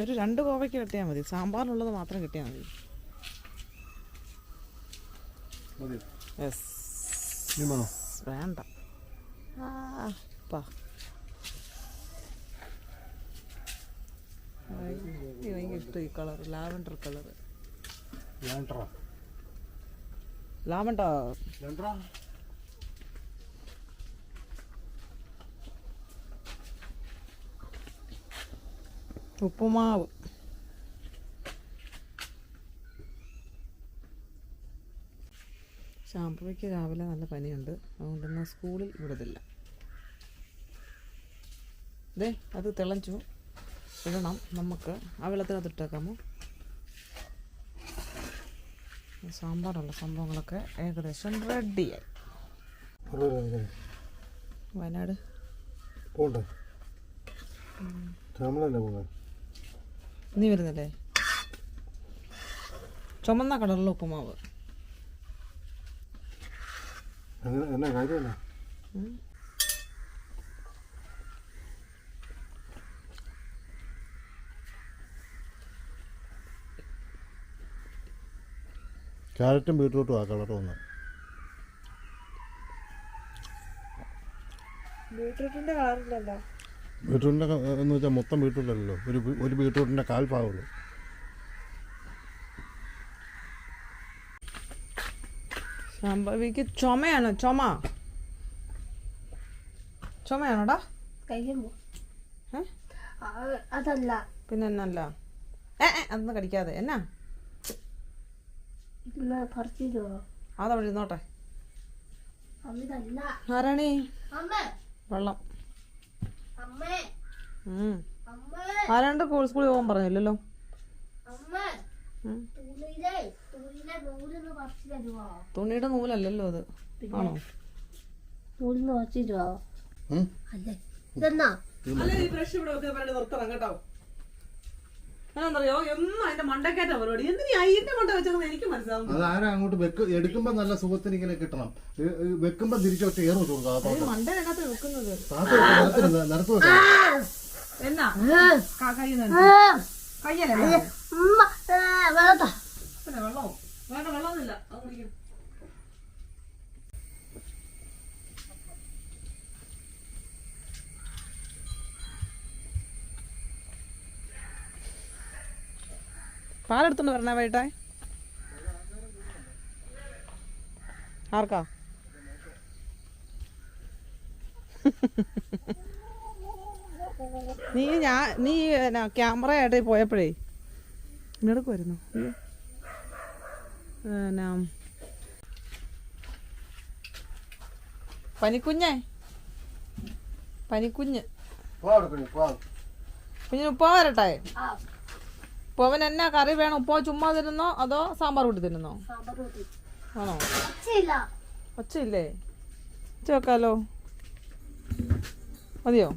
ഒരു രണ്ട് കോവയ്ക്ക് കിട്ടിയാൽ മതി. സാമ്പാറിനുള്ളത് മാത്രം കിട്ടിയാൽ മതി. വേണ്ട. ഇഷ്ടം ഈ colour lavender colour lavender lavender ഉപ്പുമാവ്. ശാമ്പുവയ്ക്ക് രാവിലെ നല്ല പനിയുണ്ട്. അതുകൊണ്ട് ഇന്ന് സ്കൂളിൽ വിടത്തില്ല. ദേ അത് തിളച്ചു. ഇടണം നമുക്ക്. ആ വെള്ളത്തിനകത്ത് ഇട്ടേക്കാമോ? സാമ്പാറുള്ള സംഭവങ്ങളൊക്കെ ഏകദേശം റെഡിയായി. വയനാട്. പോണ്ടേ? നീ വരുന്നില്ലേ? ചുമന്ന കടലുള്ള ഉപ്പുമാവ്. ക്യാരറ്റും ബീട്രൂട്ടും ആ കളർ ഒന്ന് ബീട്രൂട്ടിന്റെ കളറില്ലല്ലോ. ബീട്രൂട്ടിന്റെ എന്ന് വെച്ചാൽ മൊത്തം ബീട്രൂട്ടല്ലല്ലോ. ഒരു ഒരു ബീട്രൂട്ടിന്റെ കാൽ സംഭവിക്ക് ചുമയാണ് ചുമയാണോ ചുമ. ചുമയാണോടാ? അതല്ല. പിന്നെ എന്നല്ല? ഏ ഏ, അതൊന്നും കടിക്കാതെ. എന്നാ? അതവിടെ ഇരുന്നോട്ടെ. ആരാണേ? വെള്ളം. ആരാണ്ട് സ്കൂളിൽ പോകാൻ പറഞ്ഞില്ലല്ലോ? തുണിയുടെ നൂലല്ലല്ലോ അത്. ആണോ? നൂലിന്ന് ഉം? അല്ലേ ഇതെന്നാ? അല്ല ഈ ബ്രഷ് ഇവിടെ നിർത്തണം കേട്ടോ. എന്താണെന്നറിയോ എന്നും അതിന്റെ മണ്ടക്കേറ്റ പരിപാടി. എന്തിനാ ഇതിന്റെ മണ്ട വെച്ചെന്ന് എനിക്ക് മനസ്സിലാവും അത് ആരാ അങ്ങോട്ട് വെക്ക് എടുക്കുമ്പോൾ നല്ല സുഖത്തിന് ഇങ്ങനെ കിട്ടണം. വെക്കുമ്പോ തിരിച്ചു തിരിച്ചൊറ്റ ഏറ് വെച്ച് വെക്കുന്നത്. എന്നാ? കയ്യല്ലേ? വെള്ളത്താ. വെള്ളമോ വേണ്ട വെള്ളമൊന്നുമില്ല. അത് കുടിക്കും. പാലെടുത്തോണ്ട് വരണേ വൈകിട്ടേ ആർക്കാ? നീ ഞാൻ നീ ക്യാമറ ആയിട്ട് പോയപ്പോഴേ അയ്യോ. എന്നാ. പനിക്കുഞ്ഞേ? പനിക്കുഞ്ഞ്. കുഞ്ഞിന് ഉപ്പ വരട്ടെ? ആ ഉപ്പവൻ എന്നാ കറി വേണം? ഉപ്പോ ചുമ്മാ തിരുന്നോ അതോ സാമ്പാർ കൂട്ടി തിരുന്നോ ആണോ? ഒച്ചയില്ലേ ഒച്ച വെക്കാലോ. മതിയോ?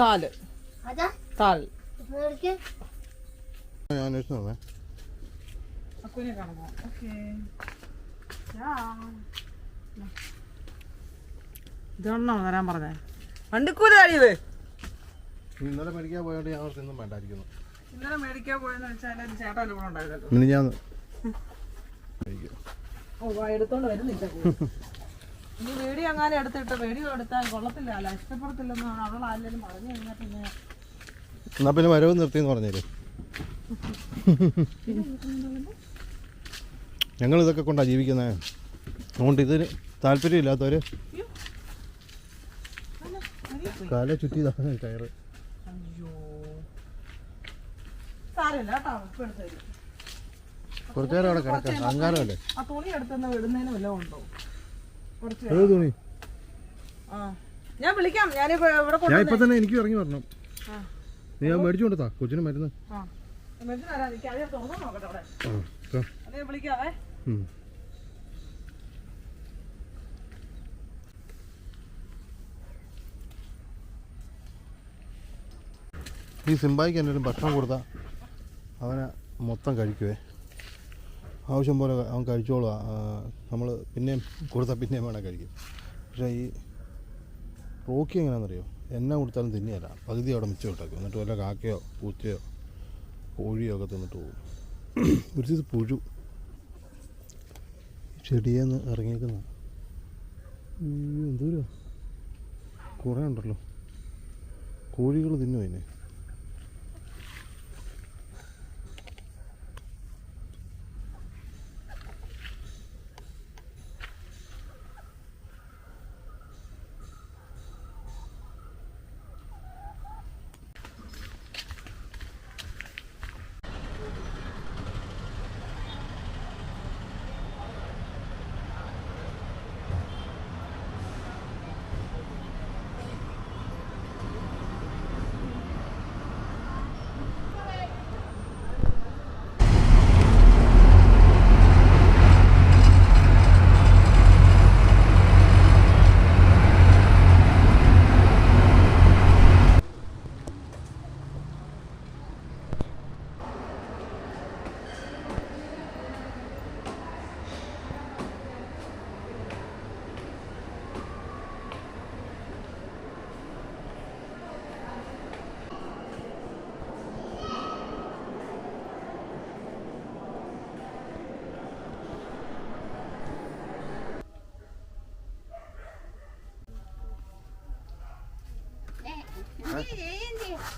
താൽ. താൽ ഞാൻ അന്വേഷിച്ചു നോക്കേ. അക്കുനെ കാണുമോ ഓക്കേ. ഇതാണോ തരാൻ പറഞ്ഞേ? വണ്ടിക്കൂലി കഴിയത് ഇന്നലെ മേടിക്കാൻ പോയോണ്ട് ഞാൻ ഇന്നും വേണ്ടായിരിക്കുന്നു. ഇന്നലെ മേടിക്കാൻ പോയെന്ന് വെച്ചാൽ ഒരു കൂടെ ഉണ്ടായിരുന്നല്ലോ. ഞാൻ ഓ വാ, എടുത്തോണ്ട് വരുന്നില്ല പോലും. ഈ വീഡിയോ അങ്ങനെ എടുത്തിട്ട് വീഡിയോ എടുത്താൽ കൊള്ളത്തില്ല അല്ല ഇഷ്ടപ്പെടത്തില്ലെന്നാണ് അവൾ ആരെങ്കിലും പറഞ്ഞു കഴിഞ്ഞാൽ പിന്നെ എന്നാ പിന്നെ വരവ് നിർത്തിയെന്ന് പറഞ്ഞേര്. ഞങ്ങൾ ഇതൊക്കെ കൊണ്ടാണ് ജീവിക്കുന്നത് അതുകൊണ്ട് ഇതിന് താല്പര്യമില്ലാത്തവര് കാലെ ചുറ്റിയതാണ് കയറ് അയ്യോ സാരമില്ല കേട്ടോ എടുത്ത് തരും. കുറച്ചു നേരം അവിടെ കിടക്കാം അഹങ്കാരമല്ലേ ആ തുണി എടുത്തുനിന്ന് വിടുന്നതിന് വല്ലതും ഉണ്ടോ? കുറച്ച് ഏത് തുണി? ആ. ഞാൻ വിളിക്കാം ഞാനിപ്പോ ഇവിടെ ഞാൻ ഇപ്പൊ തന്നെ എനിക്ക് ഇറങ്ങി വരണം. ആ. നീ ഞാൻ മേടിച്ചു കൊടുത്താ കൊച്ചിന് മരുന്ന്. ആ. മെഡിസിൻ തരാം എനിക്ക് ആദ്യം തുറന്നു നോക്കട്ടെ അവിടെ. ആ ഇതാ. അത് ഞാൻ വിളിക്കാവേ. ഉം. ഈ സിംബായിക്ക് എന്തെങ്കിലും ഭക്ഷണം കൊടുത്താൽ അവനെ മൊത്തം കഴിക്കുവേ. ആവശ്യം പോലെ അവൻ കഴിച്ചോളുക നമ്മൾ പിന്നെയും കൊടുത്താൽ പിന്നെയും വേണം കഴിക്കും പക്ഷേ ഈ റോക്കി എങ്ങനെയാണെന്നറിയോ എന്നെ കൊടുത്താലും തിന്നിയല്ല. പകുതി അവിടെ മിച്ചം ഇട്ടേക്കും. എന്നിട്ട് വല്ല കാക്കയോ പൂച്ചയോ കോഴിയോ ഒക്കെ തിന്നിട്ട് പോകും. ഒരു ദിവസം പുഴു ചെടിയെന്ന് ഇറങ്ങിയേക്കുന്ന. എന്തോരോ? കുറേ ഉണ്ടല്ലോ. കോഴികൾ തിന്നു അതിനെ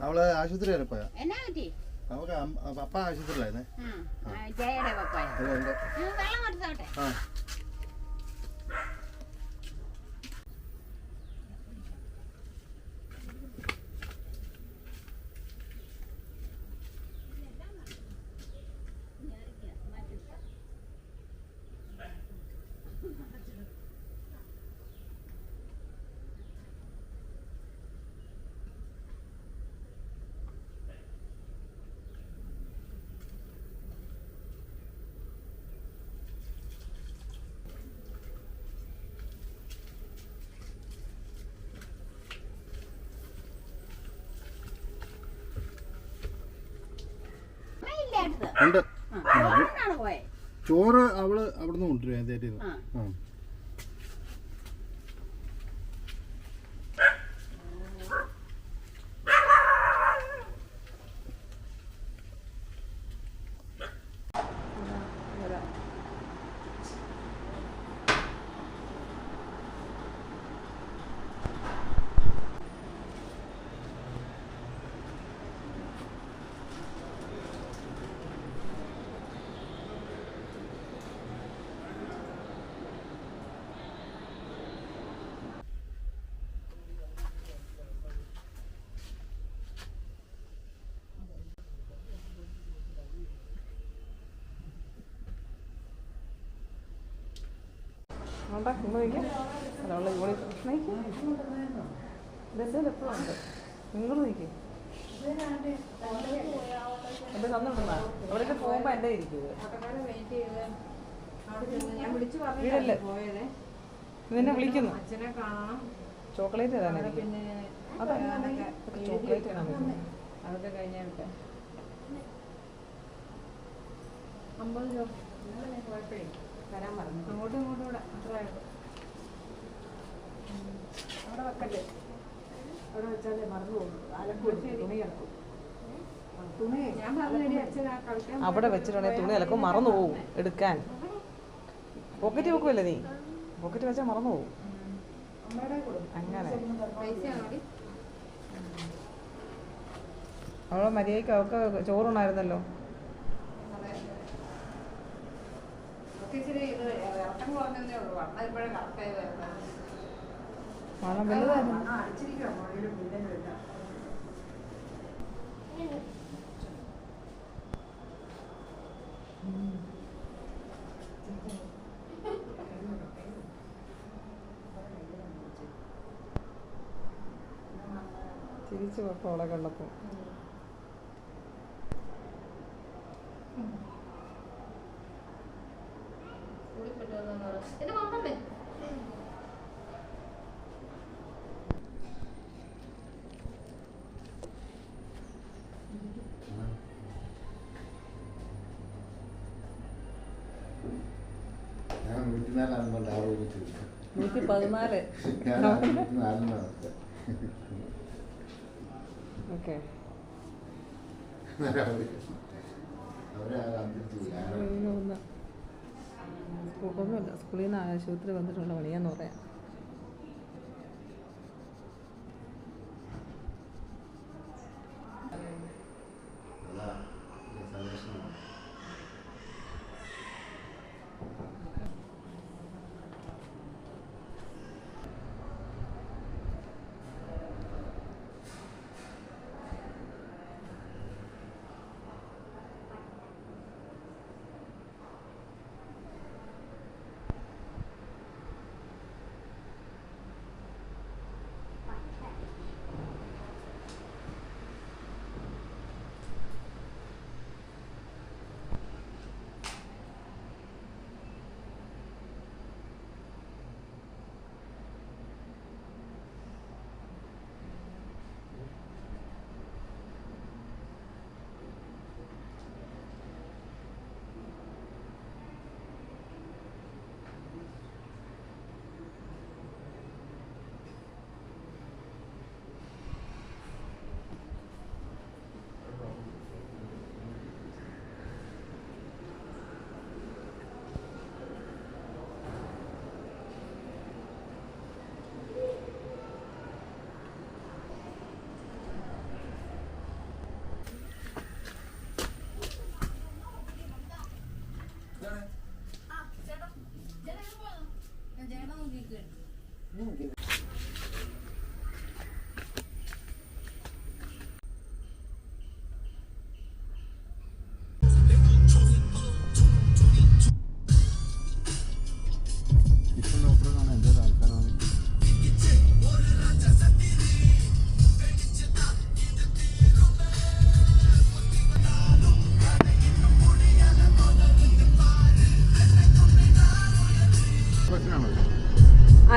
അവൾ ആശുപത്രി വരെ പോയാ? അവക്ക് പപ്പ ആശുപത്രിയിലായിരുന്നേ. ആ. ഉണ്ട്. ആ ചോറ് അവൾ അവിടുന്ന് കൊണ്ടുവരും എന്തേലും ആ ഇന്ന് വയ്ക്കാം അതുകൊണ്ട് യൂണിഫോം യൂണിഫോം ബസ്സിൽ എപ്പോഴും ഉണ്ട്. നിങ്ങൾ നോക്കി എന്റെ തന്നിട്ടുണ്ടാ അവരൊക്കെ പോകുമ്പോൾ എന്റെ ഇരിക്കുന്നത് വീടല്ലേ? നിന്നെ വിളിക്കുന്നു. ചോക്ലേറ്റ് ഏതാണ് ചോക്ലേറ്റ് ആണ് അതൊക്കെ കഴിഞ്ഞ അമ്പത് രൂപ. കുഴപ്പമില്ല തരാൻ പറഞ്ഞു. അങ്ങോട്ടും ഇങ്ങോട്ടും കൂടെ അത്രയായിട്ട് അവിടെ വെക്കല്ലേ? അവിടെ വെച്ചാലേ മറന്നു പോകും. അലക്കും തുണി കളിക്കാൻ അവിടെ വെച്ചിട്ടുണ്ടെങ്കിൽ തുണി അലക്കും മറന്നു പോകും എടുക്കാൻ. പോക്കറ്റ് വെക്കുമല്ലേ നീ? പോക്കറ്റ് വെച്ചാൽ മറന്നു പോകും. അങ്ങനെ. അവളെ മര്യാദയ്ക്ക് അവൾക്ക് ചോറുണ്ടായിരുന്നല്ലോ വളം വലുതായിരുന്നു തിരിച്ചു പോളെ കണ്ടപ്പോൾ ഇത് കൊണ്ടല്ലേ ഞാൻ നൂറ്റിനാലാകുമ്പോൾ ആറ് വെച്ച് നൂറ്റി പതിനാല് ഓക്കെ. സ്കൂളിൽ നിന്ന് ആശുപത്രി വന്നിട്ടുള്ള പണിയാന്ന് പറയാം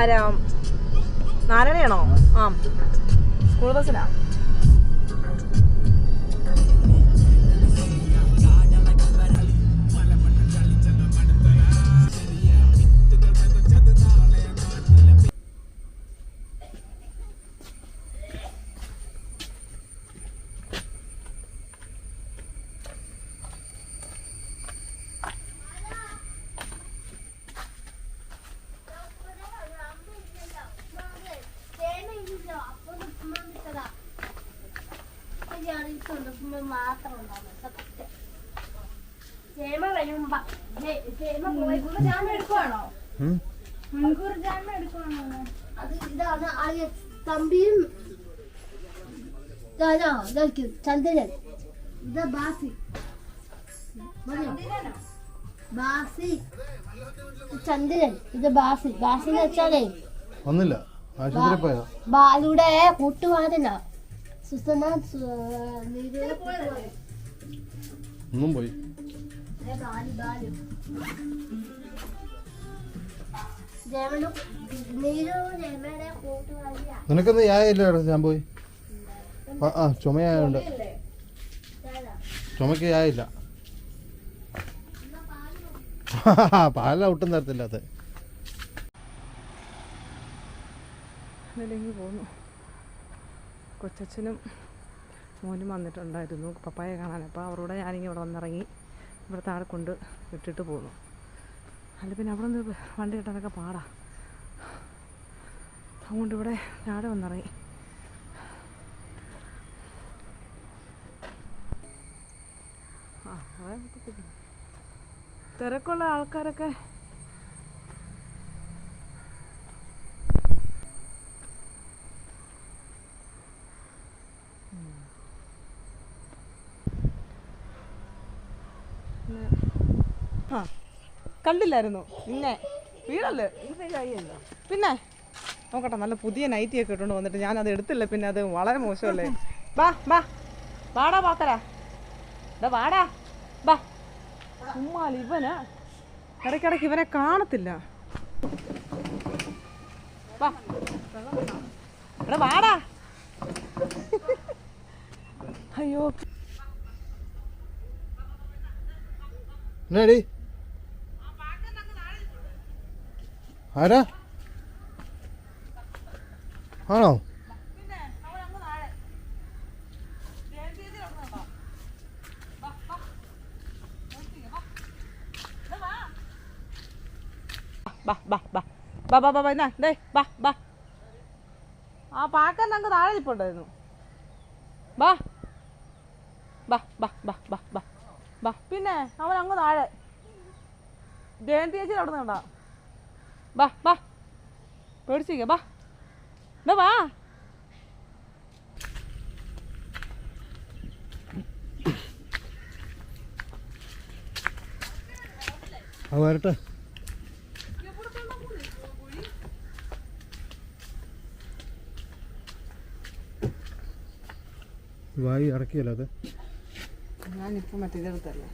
ആരാ? നാരായണയാണോ? ആ. സ്കൂൾ ബസ്സിനാ? ഇതാണ് ആദ്യ തമ്പിയും ഇതാ ഇതായിരിക്കും ചന്ദ്രൻ. ഇത് ബാസി. മതിയോ? ബാസി. ചന്ദ്രൻ. ഇത് ബാസി. എന്ന് വെച്ചാലേ ബാലുടെ കൂട്ടുകാരന സുസന ഒന്നും പോയി. ബാലു ബാലു. നിനക്കൊന്നും യായില്ല ഞാൻ പോയി? ആ ചുമയായുണ്ട്. ചുമയ്ക്ക് ചുമക്ക് യായില്ല പാലാ ഒട്ടും തരത്തില്ല അത്. പോന്നു. കൊച്ചച്ഛനും മോനും വന്നിട്ടുണ്ടായിരുന്നു പപ്പായെ കാണാൻ. അപ്പോൾ അവരോട് ഞാനിങ്ങനെ ഇവിടെ വന്നിറങ്ങി ഇവിടുത്തെ ആളെ കൊണ്ട് വിട്ടിട്ട് പോന്നു. അല്ല പിന്നെ അവിടെ നിന്ന് വണ്ടി കിട്ടാനൊക്കെ പാടാ. അതുകൊണ്ട് ഇവിടെ താഴെ വന്നിറങ്ങി. തിരക്കുള്ള ആൾക്കാരൊക്കെ ആ. കണ്ടില്ലായിരുന്നു. പിന്നെ വീടല്ലേ? പിന്നെ? നോക്കട്ടെ നല്ല പുതിയ നൈറ്റി ഒക്കെ ഇട്ടുകൊണ്ട് വന്നിട്ട് ഞാൻ അത് എടുത്തില്ല പിന്നെ അത് വളരെ മോശമല്ലേ? ബാ ബാ. വാടാ പാക്കരാ ഇതാ വാടാ. ബാ. ചുമ്മാ ഇവന്. ഇടയ്ക്കിടയ്ക്ക് ഇവനെ കാണത്തില്ല. എടാ വാടാ. അയ്യോ. എന്നാടി? ആരാ? ആണോ? ബാ ബാ ബാ. ബാ ബാ ബാ എന്നാ ദേ ബാ ബാ. ആ പാക്കന്ന് അങ്ങ് താഴെ നിൽപ്പുണ്ടായിരുന്നു ബാ. ബാ ബാ ബാ ബാ ബാ. ബാ പിന്നെ അവൻ അങ്ങ് താഴെ. ജയന്തി ചേച്ചി അവിടെ നിന്നുണ്ടാ ബാ ബാ പേടിച്ചിരിക്കുക ബാ ദാ വാ. അത് വരട്ടെ. വായി ഇറക്കിയല്ലോ അത്. ഞാനിപ്പോൾ മറ്റേ ഇതെടുത്തല്ലേ